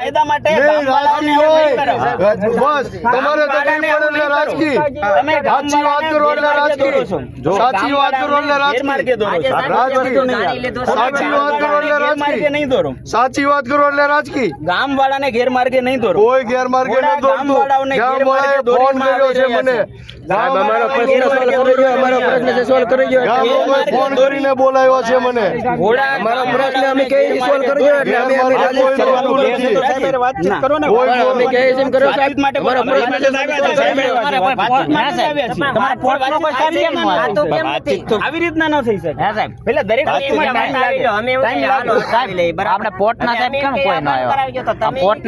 ફાયદા માટે. બસ તમારે તકલીફ પડે રાજકી સાચી વાત કરો એટલે રાજકી સાચી વાત કરો એટલે ગેરમાર્ગે રાજકી રાજકી સાચી વાત કરો એટલે રાજકી નહીં દોરો. સાચી વાત કરો એટલે રાજકી ગામ વાળાને ગેરમાર્ગે નહીં દોરો. કોઈ ગેરમાર્ગે ન ફોન કર્યો છે મને. સાહેબ અમારો પ્રશ્ન સોલ્વ કરી દો અમારો પ્રશ્ન છે સોલ્વ કરી દો ગામવાળાએ ફોન કરીને બોલાવ્યો છે મને. અમારો પ્રશ્ન અમે કઈ સોલ્વ કરી દો એટલે અમે વાતચીત કરો ને અમે કરો સાહેબ માટે અમારો પ્રશ્ન આવે? રીતના ન થઈ શકે પેલા દરેક સાહેબ કેમ કોઈ ન આવ્યો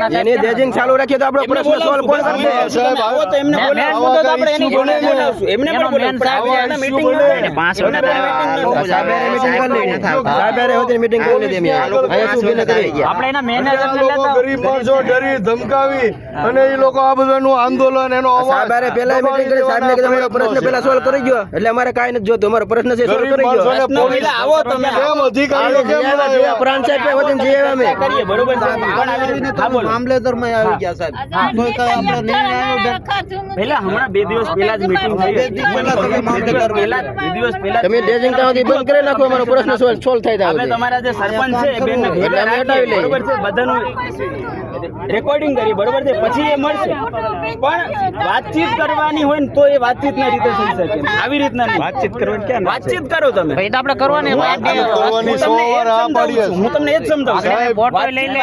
સાહેબ ચાલુ રાખીએ તો આપણો એમને પ્રશ્ન સોલ્વ કોણ કરશે સાહેબ, આવો તો એમને મેં- તો આપણે એની જોડે બોલાવશું. એમને પણ સાહેબ. પાંચ મિનિટ. સાહેબ meeting કરી લઈએ. સાહેબ હોતી meeting કરી અમે. કરી? આપણે એના મેનેજર ગરીબ માણસો ડરી ધમકાવી અને એ લોકો આ બધાનું આંદોલન એનો અવાજ સાહેબ પહેલા meeting કરી સાહેબ ને અમારો પ્રશ્ન પહેલા સોલ્વ કરી ગયો. એટલે અમારે કાઈ નથી જોતું. અમારો પ્રશ્ન છે સોલ્વ કરી ગયો. પોલીસ આવો તમે. કેમ અધિકારીઓ કેમ જે આવ્યા, પ્રાંત સાહેબ વતીને જે અમે. કરીએ, બરોબર સાહેબ પણ આવી રીતે- નહીં આવ્યો પહેલા હમણાં બે દિવસ પહેલા જ મીટિંગ થઈ હતી. તમે મામલેદાર પહેલા બે દિવસ પહેલા તમે ડેજિંગ બંધ કરી નાખો અમારો પ્રશ્ન સોલ્વ થઈ થાય તમારા જે સરપંચ છે બેન ને. બરોબર છે બધાનું ¡Gracias! રેકોર્ડિંગ કરી બરોબર છે? પછી એ મળશે. પણ વાતચીત કરવાની હોય ને તો એ વાતચીતના રીતે થઈ શકે. આવી રીતના વાતચીત કરવાની ક્યાં વાતચીત કરો તમે. ભાઈ તો આપણે કરવાની હું તમને એ જ સમજાવું લઈ લે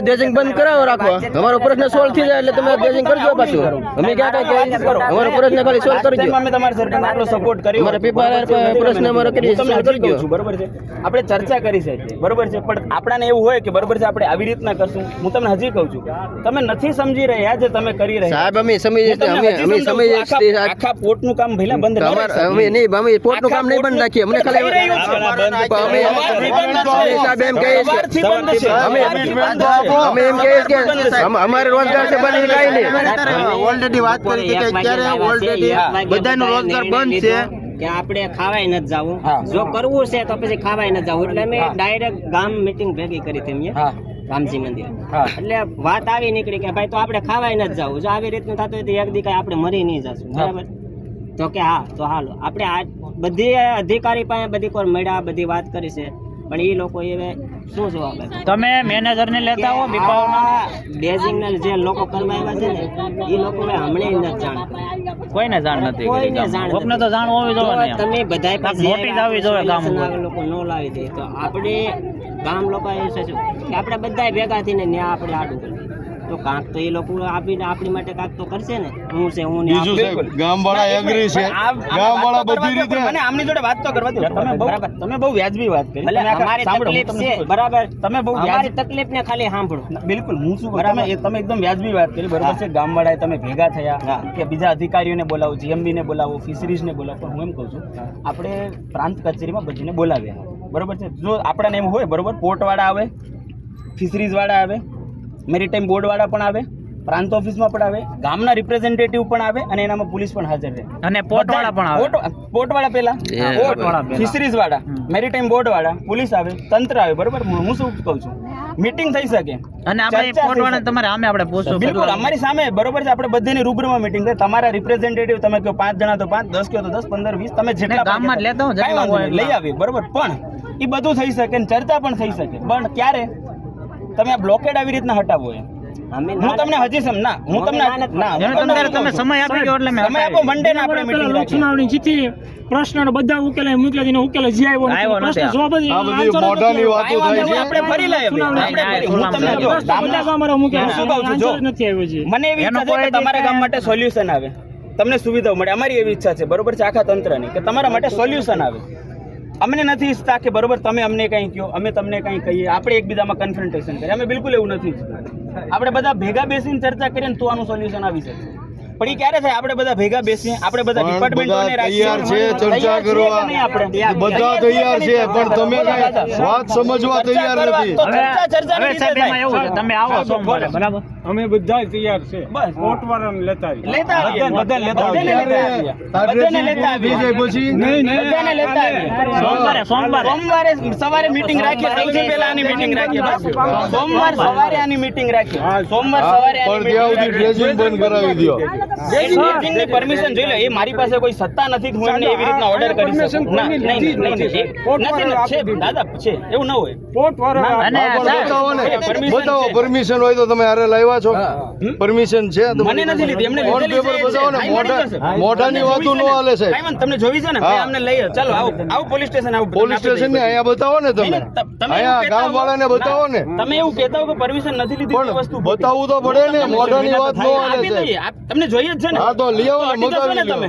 ડેજિંગ બંધ કરાવો રાખો. તમારો પ્રશ્ન સોલ્વ થઈ જાય એટલે તમે ડેજિંગ કરજો પાછું. અમે ક્યાં કઈ કહીએ કરો. અમારો પ્રશ્ન ખાલી સોલ્વ કરજો અમે તમારા સરકાર આટલો સપોર્ટ કર્યો. અમારા પીપળા બરોબર છે? પર પ્રશ્ન અમારો કરી સોલ્વ કરજો. બરોબર છે? આપણે ચર્ચા કરી શકીએ. બરોબર છે? પણ આપણાને એવું હોય કે બરોબર છે આપણે આવી રીતના કરશું. હું તમને હજી કહું છું તમે નથી સમજી રહ્યા જે તમે કરી રહ્યા. સાહેબ અમે સમજી અમે અમે. છીએ. આખા- પોર્ટનું કામ ભઈલા બંધ ન અમે નહીં અમે પોર્ટનું કામ નહીં બંધ રાખીએ અમને ખાલી અમે. સાહેબ એમ બંધ છે. અમે સવારથી બંધ છે. અમે એમ કહે છે. કે અમારે રોજગાર છે બંધ કાંઈ નહીં. ઓલરેડી વાત કરી કે અત્યારે ઓલરેડી બધાનો રોજગાર બંધ છે? કે આપણે ખાવાય નથી જવું. જો કરવું છે તો પછી ખાવાય નથી જવું. એટલે અમે ડાયરેક્ટ ગામ મીટિંગ ભેગી કરી હતી રામજી મંદિર. એટલે વાત આવી નીકળી કે ભાઈ તો આપણે ખાવાય નથી જવું. જો આવી રીતનું થતું હોય તો એક દી કાંઈ આપણે મરી નહીં જશું. બરાબર? તો કે હા તો હાલો. આપણે આ બધી અધિકારી પાસે બધી કોઈ મળ્યા બધી વાત કરી છે. પણ એ લોકો એ શું જવાબ આપે તમે મેનેજર ને લેતા હો બીપાવના બેઝિંગ જે લોકો કરવા આવ્યા છે ને એ લોકો હમણાં નથી જાણ. કોઈને જાણ નથી કોઈને જાણ કોકને. તો જાણ હોવી જોઈએ તમે બધાય પાસે મોટી જ આવી જોઈએ ગામ લોકો નો લાવી દે. તો આપણે ગામ લોકો એ છે શું? કે આપણે બધા ભેગા થઈને ન્યા આપણે આડું કરીએ. તો કાંક તો એ લોકો આપીને આપણી માટે કાંક તો કરશે ને? હું છે હું ને બીજું સાહેબ ગામવાળા એગ્રી છે. ગામવાળા બધી રીતે મને આમની જોડે વાત તો કરવા દો તમે બહુ તમે બહુ વ્યાજબી વાત કરી. ભલે અમારી તકલીફ છે બરાબર. તમે બહુ અમારી તકલીફ ને ખાલી સાંભળો. બિલકુલ હું શું બરાબર. તમે એકદમ વ્યાજબી વાત કરી. બરાબર છે ગામવાળાએ તમે ભેગા થયા કે બીજા અધિકારીઓને બોલાવો જીએમબી ને બોલાવો ફિશરીઝ ને બોલાવો પણ હું એમ કહું છું આપણે પ્રાંત કચેરીમાં બધીને બોલાવ્યા. બરોબર છે? જો આપણાને એમ હોય બરોબર પોર્ટવાળા આવે ફિશરીઝવાળા આવે મેરીટાઈમ બોર્ડવાળા પણ આવે પ્રાંત ઓફિસમાં પણ આવે ગામના રિપ્રેઝેન્ટેટિવ પણ આવે અને એનામાં પોલીસ પણ હાજર રહે. અને પોર્ટવાળા પણ આવે? પોર્ટ પોર્ટ વાળા પેલા Yeah. પોર્ટ. વાળા પહેલા. ફિશરીઝ વાળા મેરીટાઈમ બોર્ડ વાળા પોલીસ આવે તંત્ર આવે બરોબર? હું શું કહું છું? મીટિંગ થઈ શકે. અને આપણે ચર્ચા પોર્ટ થઈ વાળા શકે. તમારે સામે આપણે પૂછવું બિલકુલ અમારી સામે બરોબર છે? આપણે બધાની રૂબરૂમાં મીટિંગ થાય. તમારા રિપ્રેઝેન્ટેટિવ તમે કહો પાંચ જણા તો પાંચ દસ કહો તો દસ પંદર વીસ તમે જેટલા ગામમાં લેતા હો, લઈ આવી બરોબર? પણ એ બધું થઈ શકે ને ચર્ચા પણ થઈ શકે. પણ ક્યારે? તમે આ બ્લોકેડ આવી રીતના હટાવો એમ. હું તમને હજી સમ ના હું તમને ના તમે? સમય આપી દો એટલે મેં સમય આપો મંડે ને આપણે મીટિંગ રાખી લોકસુનાવણી જીતી પ્રશ્ન બધા ઉકેલે મૂકેલા દીને ઉકેલે હજી આવ્યો. પ્રશ્ન જવાબ જ આ બધી મોઢાની વાતો થાય છે. આપણે ફરી લઈએ આપણે હું તમને જો ગામના- ગામમાં મૂકેલા હું શું કહું છું, જો. નથી આવ્યો જી મને એવી ઈચ્છા છે કે તમારા ગામ માટે સોલ્યુશન આવે. તમને સુવિધાઓ મળે. અમારી એવી ઈચ્છા છે. બરોબર છે? આખા તંત્રની કે તમારા માટે સોલ્યુશન આવે. અમને નથી ઈચ્છતા કે બરોબર તમે અમને કંઈ કહો અમે તમને કંઈ કહીએ. આપણે એકબીજામાં કન્ફ્રન્ટેશન કરીએ. અમે બિલકુલ એવું નથી આપણે બધા ભેગા બેસીને ચર્ચા કરીએ ને તો આનું સોલ્યુશન આવી શકે. પણ એ ક્યારે થાય? આપણે બધા ભેગા બેસીએ આપણે બધા ડિપાર્ટમેન્ટોને તૈયાર છે ચર્ચા કરવા? બધા તૈયાર છે પણ તમે વાત સમજવા ચર્ચા તૈયાર નથી. ચર્ચા તમે આવો સોમવારે. બરાબર? અમે બધા તૈયાર છે. બસ. કોટવાળાને લેતા આવીએ. લેતા બધાને બધાને. સોમવારે સોમવારે. સોમવારે સવારે મીટિંગ રાખીએ. સૌથી પહેલા આની મીટિંગ રાખીએ. બસ. સોમવાર સવારે આની મીટિંગ રાખીએ. સોમવાર સવારે ડ્રેસિંગ બંધ કરાવી દો મીટિંગની પરમિશન જોઈ લો. એ મારી પાસે કોઈ સત્તા નથી હું એમને એવી રીતના ઓર્ડર કરી શકું. ના નહીં નહીં નહીં, નહીં એ નથી છે દાદા છે એવું ન હોય. કોટવાળા અને બતાવો. પરમિશન હોય તો તમે આરે લાવ્યા છો? પરમિશન છે? મને નથી લીધી એમને ઓન પેપર બજાવો બતાવો ને મોઢા મોઢાની વાતો નો છે? હાલે સાહેબ તમને જોવી છે ને? ભાઈ અમને લઈ ચાલો આવો આવો પોલીસ સ્ટેશન આવો પોલીસ સ્ટેશન ને અહીંયા બતાવો ને તમે. અહીંયા એવું ગામ વાળાને બતાવો ને. તમે એવું કહેતા હો કે પરમિશન નથી લીધી પણ વસ્તુ બતાવવું તો પડે ને મોઢાની વાત નો હાલે આપ- તમને જોઈએ જ છે ને. હા તો લઈ આવો ને મગાવી મગાવી તમે?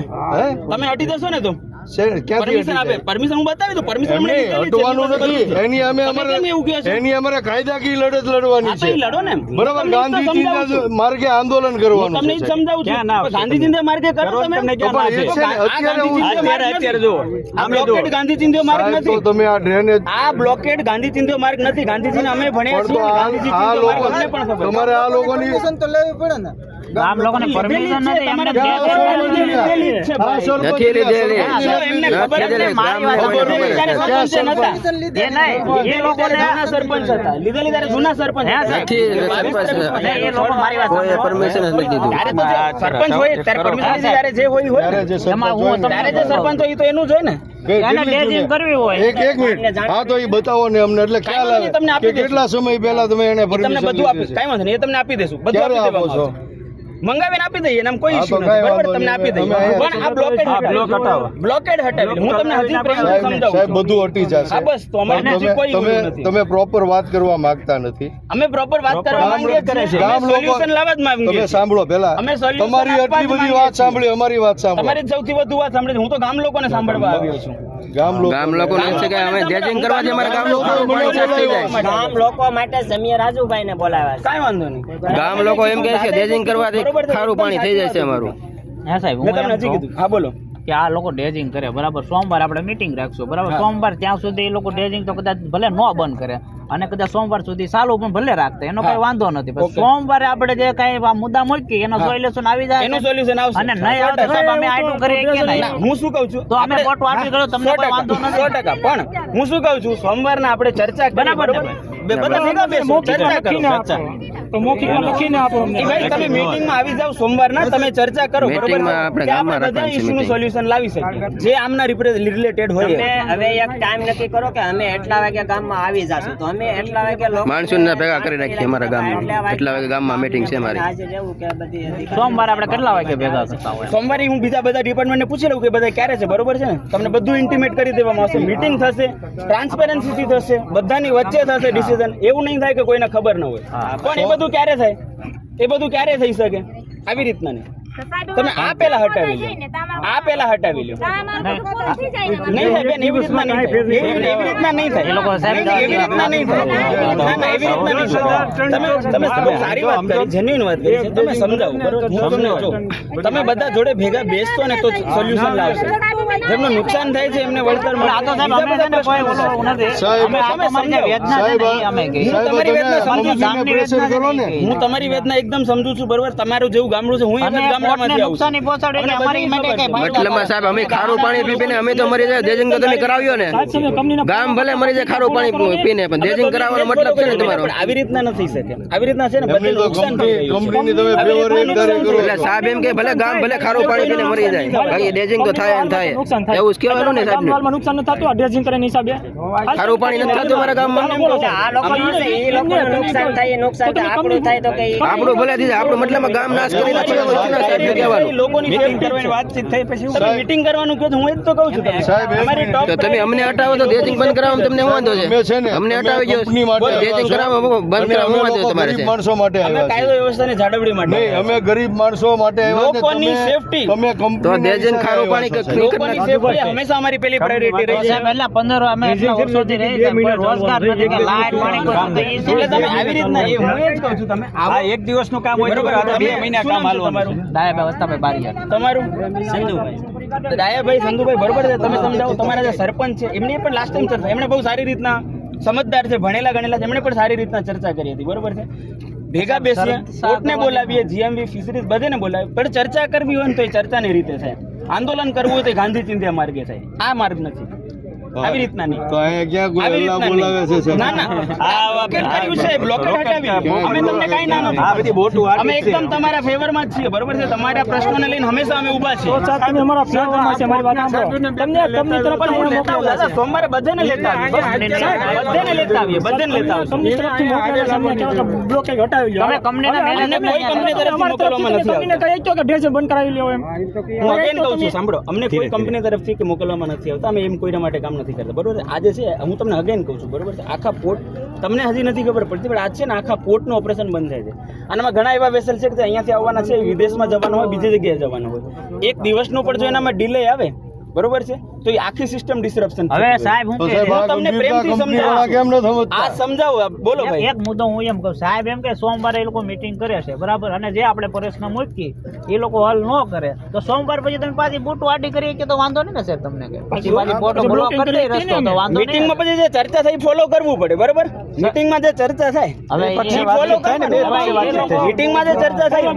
તમે અટી જશો ને તો? છે પરમિશન આપે? પરમિશન હું બતાવી દઉં પરમિશન જાય? એમને નથી. એની અમે તમે કેમ એવું કહો અમારે એની અમારે કાયદાકીય લડત લડવાની છે. લડો ને બરાબર હું તમને ઈ તો સમજાવું ગાંધીજીના માર્ગે આંદોલન કરવાનું તમને ઈ છે જ સાહેબ. સમજાવું છું. ગાંધીજીના માર્ગે કરો તમે? તો પણ એ છે ને, આ અત્યારે માર્ગ નથી. આ બ્લોકેડ ગાંધીજીનો માર્ગ સાહેબ, તો તમે આ ડ્રેનેજ આ બ્લોકેડ ગાંધીજીનો માર્ગ નથી. ગાંધીજીને અમે ભણ્યા છીએ આ આ લોકો અમને પણ ખબર તમારે આ લોકોની ગામ લોકોને પરમિશન નથી એમને નથી લીધેલી. એમને ખબર છે. મારી વાત. એ નહીં એ લોકોને જૂના સરપંચ હતા. લીધેલી ત્યારે જૂના સરપંચ હે, હતા. નથી સરપંચ એ લોકો મારી વાત કોઈ પરમિશન નથી દીધું. સરપંચ હોય ત્યારે પરમિશન ત્યારે જે હોય હોય. એમાં હું ત્યારે જે સરપંચ હોય તો એનું જ હોય ને. એક એક મિનિટ. હા તો એ બતાવો ને અમને એટલે ખ્યાલ આવે કેટલા સમય પહેલા તમે એને તમને બધું આપીશ કાંઈ વાંધો નહીં એ તમને આપી દેશું બધું આપી દેવામાં. મંગાવીને આપી દઈએ એનામાં કોઈ ઇશ્યુ નથી. બરાબર? તમને આપી દઈએ. પણ આ બ્લોકેડ હટાવો બ્લોકેડ હટાવી. હું તમને હજી પ્રેમથી સમજાવું સાહેબ બધું હટી જશે. હા બસ તો અમારે હજી કોઈ તમે નથી. તમે પ્રોપર વાત કરવા માંગતા નથી. અમે પ્રોપર વાત કરવા માંગીએ કરે છે. ગામ અમે લોકો solution લાવવા જ માંગીએ તમે સાંભળો પેલા અમે solution તમારી આટલી બધી વાત સાંભળી અમારી વાત સાંભળો. તમારી સૌથી વધુ વાત સાંભળી હું તો ગામ લોકોને સાંભળવા આવ્યો છું. ગામ લોકો ગામ લોકો એમ છે કે અમે ડેઝિંગ કરવા છે અમારા ગામ લોકો થઈ જાય. ગામ લોકો માટે જમીર રાજુભાઈ ને બોલાવ્યા છે. વાંધો નહીં. ગામ લોકો એમ કહે છે ડેઝિંગ કરવાથી ખારું પાણી થઈ જાય છે અમારું. હે સાહેબ હું તમને એમ હજી કહું કીધું. હા બોલો. કે આ લોકો ડેઝિંગ કરે બરાબર સોમવાર આપણે મીટિંગ રાખશું બરાબર સોમવાર ત્યાં સુધી એ લોકો ડેજિંગ તો કદાચ ભલે ન બંધ કરે અને કદાચ સોમવાર સુધી ચાલુ પણ ભલે રાખતા એનો કઈ વાંધો નથી. સોમવારે આપણે જે કઈ મુદ્દા મૂકી એનો સોલ્યુશન આવી જાય એનું સોલ્યુશન આવશે. અને નહીં આવે તો અમે આટલું કરીએ કે નહીં? હું શું કહું છું? તો અમે આપણે- વાપરી ગયો તમને કોઈ વાંધો નથી. 100% પણ હું શું કહું છું? સોમવારના આપણે ચર્ચા કરી, બરાબર ને બે- બધા ભેગા બેસો, ચર્ચા કરો, ચર્ચા. તો મૌખિકમાં લખીને આપો અમને. ભાઈ તમે મીટિંગમાં આવી જાવ સોમવારના તમે ચર્ચા કરો બરોબર? આપણે કે બધા. સોલ્યુશન લાવી શકીએ. જે આમના રિલેટેડ હોય તમે હવે એક ટાઈમ નક્કી કરો કે અમે એટલા વાગ્યા ગામમાં આવી જાશું. તો અમે એટલા વાગે લોકો માણસોને ભેગા કરી નાખીએ અમારા ગામમાં. એટલા વાગે ગામમાં meeting છે મારી. આજે જેવું કે બધી અધિકારી- સોમવારે આપણે કેટલા વાગે ભેગા કરતા હોય? સોમવારે હું બીજા બધા ડિપાર્ટમેન્ટને પૂછી લઉં કે બધા ક્યારે છે? બરોબર છે ને? તમને બધું ઇન્ટિમેટ કરી દેવામાં આવશે. મીટિંગ થશે. ટ્રાન્સપેરન્સી થશે બધાની વચ્ચે થશે ડિસિઝન એવું નહીં થાય કે કોઈને ખબર ન હોય પણ એ બધું ક્યારે થાય એ બધું ક્યારે થઈ શકે આવી રીતના નહીં તમે આ પેલા હટાવી લો આ પેલા હટાવી લો નહીં થાય બેન એવી રીતના નહીં થાય એવી રીતના નહીં થાય એ લોકો સાહેબ એવી રીતના નહીં થાય ના ના એવી રીતના નહીં થાય તમે તમે બહુ સારી વાત કરી જેન્યુઇન વાત કરી છે તમે સમજાવો બરોબર હું તમને જો તમે બધા જોડે ભેગા બેસતો ને તો સોલ્યુશન લાવશે જેમનું નુકસાન થાય છે એમને વળતર મળે. આ તો સાહેબ અમે છે ને કોઈ ઓલો નથી સાહેબ, અમે આ તો અમારી વેદના છે અમે કે તમારી વેદના સમજુ ગામની વેદના કરો ને હું તમારી વેદના એકદમ સમજુ છું બરોબર? તમારું જેવું ગામડું છે હું એક ગામડામાંથી આવું નુકસાન પહોંચાડે એટલે અમારી માટે કઈ. મતલબમાં સાહેબ અમે ખારું પાણી પી પીને અમે તો મરી જાય ડેઝિંગ તો તમે કરાવ્યો ને? ગામ ભલે મરી જાય ખારું પાણી પીને પણ ડેઝિંગ કરાવવાનો મતલબ છે ને તમારો? આવી રીતના નથી શકે. આવી રીતના છે ને એમની નુકસાન. કંપનીની તમે કરો. એટલે સાહેબ એમ કે ભલે ગામ ભલે ખારું પાણી પીને મરી જાય બાકી ડેઝિંગ તો થાય ને નુકસાન થાય. એવું જ કહેવાનું ને સાહેબ ગામવાળમાં નુકસાન નથી થતું આ ડ્રેસિંગ કરીને હિસાબે. ખારું પાણી નથી થતું અમારા ગામમાં? આ લોકો છે, એ લોકો નુકસાન થાય એ નુકસાન થાય આપણું થાય તો કઈ આપણું ભલે દીધા આપણું મતલબ ગામ નાશ કરી નાખે એવું છે ને સાહેબ કહેવાનું. લોકોની મીટિંગ કરવાની વાતચીત થઈ પછી તમે મીટિંગ કરવાનું કહો હું એ જ તો કહું છું તમને. સાહેબ, અમારી ટોપ તો તમે અમને હટાવો તો ડ્રેસિંગ બંધ કરાવવામાં તમને શું વાંધો અમે છે અમને અમે હટાવી દો. કંપની માટે ડેઝિંગ આવ્યા બંધ અને વાંધો તમારે ગરીબ માણસો માટે અમે કાયદો વ્યવસ્થાને જાળવણી માટે નહીં અમે ગરીબ માણસો માટે આવ્યા. લોકોની તમે- safety. તમે તો ડ્રેસિંગ ખારું પાણી છો, કરી સેફટી હંમેશા અમારી પેલી પ્રાયોરિટી રહી છે. સાહેબ એટલે અમે એટલા વર્ષોથી રહી છે રોજગાર નથી કે લાઈટ પાણી કોઈ નથી. એટલે તમે આવી રીતના એ હું એ જ કહું છું તમે આવો. એક દિવસનું કામ હોય બરોબર બે મહિના કામ હાલવાનું ડાયાભાઈ વસ્તાભાઈ બારીયા. તમારું? સંજુભાઈ ડાયાભાઈ સંધુભાઈ બરોબર છે. તમે સમજાવો તમારા જે સરપંચ છે એમની પણ લાસ્ટ ટાઈમ ચર્ચા એમણે બહુ સારી રીતના સમજદાર છે ભણેલા ગણેલા છે. એમણે પણ સારી રીતના ચર્ચા કરી હતી બરોબર છે. ભેગા બેસીએ કોર્ટને બોલાવીએ જીએમવી ફિશરીઝ બધાને બોલાવીએ. પણ ચર્ચા કરવી હોય ને તો એ ચર્ચાની રીતે થાય. આંદોલન કરવું હોય તો ગાંધી ચિંધ્યા માર્ગે થાય. આ માર્ગ નથી. આવી રીતના નહીં. તો અહીંયા ક્યાં આવી બોલાવે છે. ના ના. બ્લોકેટ કર્યું છે? બ્લોકેટ હટાવી અમે તમને કાઈ ના નથી. અમે એકદમ તમારા ફેવરમાં જ છીએ બરોબર છે? તમારા પ્રશ્નોને લઈને હંમેશા અમે ઊભા છીએ. તો સાહેબ તમે અમારા ફેવરમાં છે મારી વાત સાંભળો. તમને તમને તરફ પણ હું લેતા દાદા સોમવારે બધાને લેતા બધાને લેતા આવીએ બધાને લેતા આવીએ તમને તરફથી મોકલેલા કે બ્લોકેજ હટાવી લો તમે કંપનીના અમને કોઈ કંપની તરફ મોકલવામાં નથી આવતા કહી દો કે ડ્રેસ બંધ કરાવી લ્યો એમ. હું અગેન કહું છું સાંભળો. અમને કોઈ કંપની તરફથી કે મોકલવામાં નથી આવતા. અમે એમ કોઈના માટે કામ નથી કરતા. બરોબર? આજે છે, હું તમને અગેન કહું છું, બરોબર છે? આખા પોર્ટ તમને હજી નથી ખબર પડતી, પણ આજ છે ને આખા પોર્ટનું ઓપરેશન બંધ થાય છે. આનામાં ઘણા એવા વેસલ છે કે અહીંયાથી આવવાના છે, વિદેશમાં જવાના હોય, બીજી જગ્યાએ જવાના હોય. એક દિવસનું પણ જો એનામાં ડિલે આવે બરોબર છે? તો એ આખી સિસ્ટમ ડિસરપ્શન હવે સાહેબ હું? આ તમને પ્રેમથી સમજાવું. કેમ ન આ સમજતા સમજાવો બોલો ભાઈ. એક મુદ્દો હું એમ કહું સાહેબ એમ કે સોમવારે એ લોકો મીટિંગ કરે છે બરાબર? અને જે આપણે પ્રશ્ન મૂકી એ લોકો હલ ન કરે. તો સોમવાર પછી તમે પાછી બૂટો આડી કરી કે તો વાંધો નહીં ને સાહેબ તમને કે? પછી પાછી ફોટો બ્લોક કરી દે રસ્તો તો વાંધો નહીં મીટિંગમાં પછી જે ચર્ચા થઈ ફોલો કરવું પડે બરોબર? મીટિંગમાં જે ચર્ચા થાય હવે પછી ફોલો કરે ને, મીટિંગમાં જે ચર્ચા થાય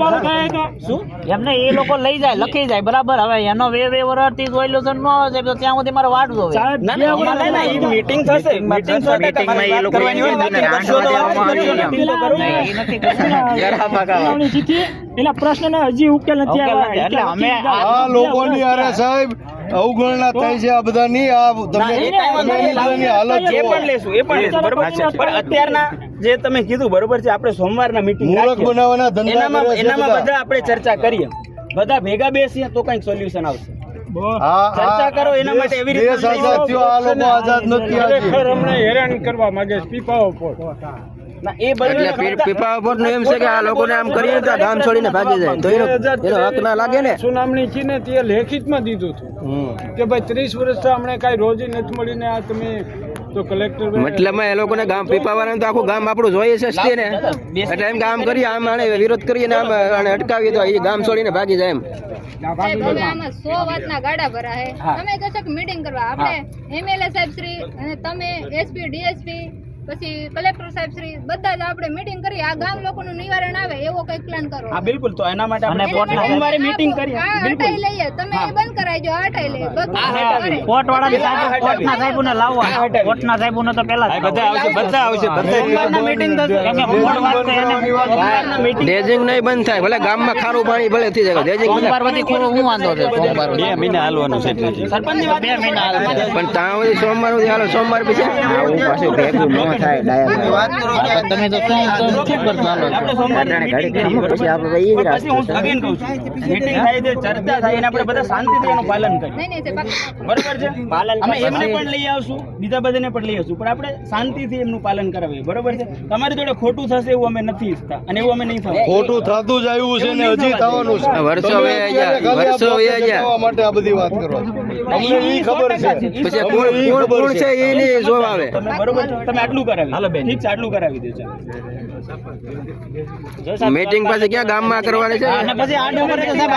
શું એમને એ લોકો લઈ જાય લખી જાય બરાબર? હવે એનો બે જોઈ વર્ષથી સોલ્યુશન ન આવે તો ત્યાં સુધી મારે વાટ જોવે. સાહેબ ના ના વખત ના, ના મીટિંગ થશે મીટિંગ એ લોકો કરવાની હોય વાત કરશો તો વાત કરજો ને, meeting તો કરો ને. નહીં, એ નથી હજી ઉકેલ નથી આવ્યા. એટલે અમે આ લોકોની અરે સાહેબ અવગણના થાય છે આ બધાની આ તમે હાલત એ પણ લેશું એ પણ લેશું બરોબર છે. પણ અત્યારના જે તમે કીધું બરોબર છે આપણે સોમવારના મીટિંગ મૂળક બનાવવાના ધંધા એનામાં બધા. આપણે ચર્ચા કરીએ. બધા ભેગા બેસીએ તો કંઈક સોલ્યુશન આવશે. ચર્ચા કરો એના માટે એવી રીતે દેશ આઝાદ થયો આ લોકો આઝાદ નથી ખરેખર અમને હેરાન કરવા માંગે છે પીપાઓ પોટ ના એ બધું એટલે પી- પીપા ઉપરનું એમ છે કે આ લોકોને આમ કરીએ તો આ ગામ છોડીને ભાગી જાય. તો એનો એનો હક ના લાગે ને? સુનામણી છે ને તે લેખિતમાં દીધું હતું કે ભાઈ ત્રીસ વર્ષથી અમને કઈ રોજી નથી મળીને આ તમે તો કલેક્ટર મતલબમાં એ લોકોને ગામ પીપાવાળાને તો આખું ગામ આપણું જોઈએ છે જ ને. એટલે એમ કામ કરીએ આમ આને વિરોધ કરીએ ને આમ આને અટકાવીએ તો એ ગામ છોડીને ભાગી જાય એમ. આમાં સો વાતના ગાડા ભરા હે. તમે કહો છો કે મીટિંગ કરવા. આપણે એમએલએ સાહેબ શ્રી અને તમે એસપી ડીએસપી પછી કલેક્ટર સાહેબ શ્રી બધા જ આપણે મીટિંગ કરી આ ગામ લોકોનું નિવારણ આવે એવો કંઈક પ્લાન કરો. હા બિલકુલ. તો એના માટે આપણે સોમવારે મીટિંગ કરી બિલકુલ. હટાઈ લઈએ. તમે એ બંધ કરાવજો આ હટાઈ લઈએ. બધું આ હટાવી. કરે. કોર્ટ ના સાહેબ ને લાવવા. આ ના સાહેબ ને તો પહેલા બધા આવશે બધા આવશે. સોમવારના મીટિંગ થશે કેમ કે મોડ વાત એને સોમવારના meeting ડેજિંગ નહીં બંધ થાય. ભલે ગામમાં ખારું પાણી ભલે થઈ જાય. ડેજિંગ સોમવાર પછી ખોરું હું વાંધો છે? સોમવાર બે મહિના હાલવાનું છે સરપંચની વાત બે મહિના હાલવાનું પણ ત્યાં સુધી સોમવાર સુધી હાલો. સોમવાર પછી આવું પાછું ભેગું થાય હા, તમે તો શું શું શું કરશો હાલો આપણે સોમવારની meeting કરીએ, બરોબર? પછી આપણે એ જ પણ પછી હું again કહું છું. Meeting થાય છે ચર્ચા થાય એને આપણે બધા શાંતિથી એનું પાલન કરીએ. નહીં નહીં સાહેબ પાક્કું. બરોબર છે? અમે એમને પણ લઈ આવશું બીજા બધાને પણ લઈ આવશું પણ આપણે શાંતિથી એમનું પાલન કરાવીએ. બરોબર છે? તમારી જોડે ખોટું થશે એવું અમે નથી ઈચ્છતા અને એવું અમે નહીં થાય ખોટું થતું જ આવ્યું છે ને હજી થવાનું વર્ષો આ વર્ષો માટે બધી વાત કરો. છો. અમને ઈ ખબર છે. પછી કોણ કોણ કોણ છે. એ નહીં જોવા આવે. તમે બરોબર તમે આટલું કરાવી હાલો બેન. ઠીક છે આટલું કરાવી દેજો મીટિંગ પાછી ક્યાં ગામમાં કરવાની છે? પછી સાહેબ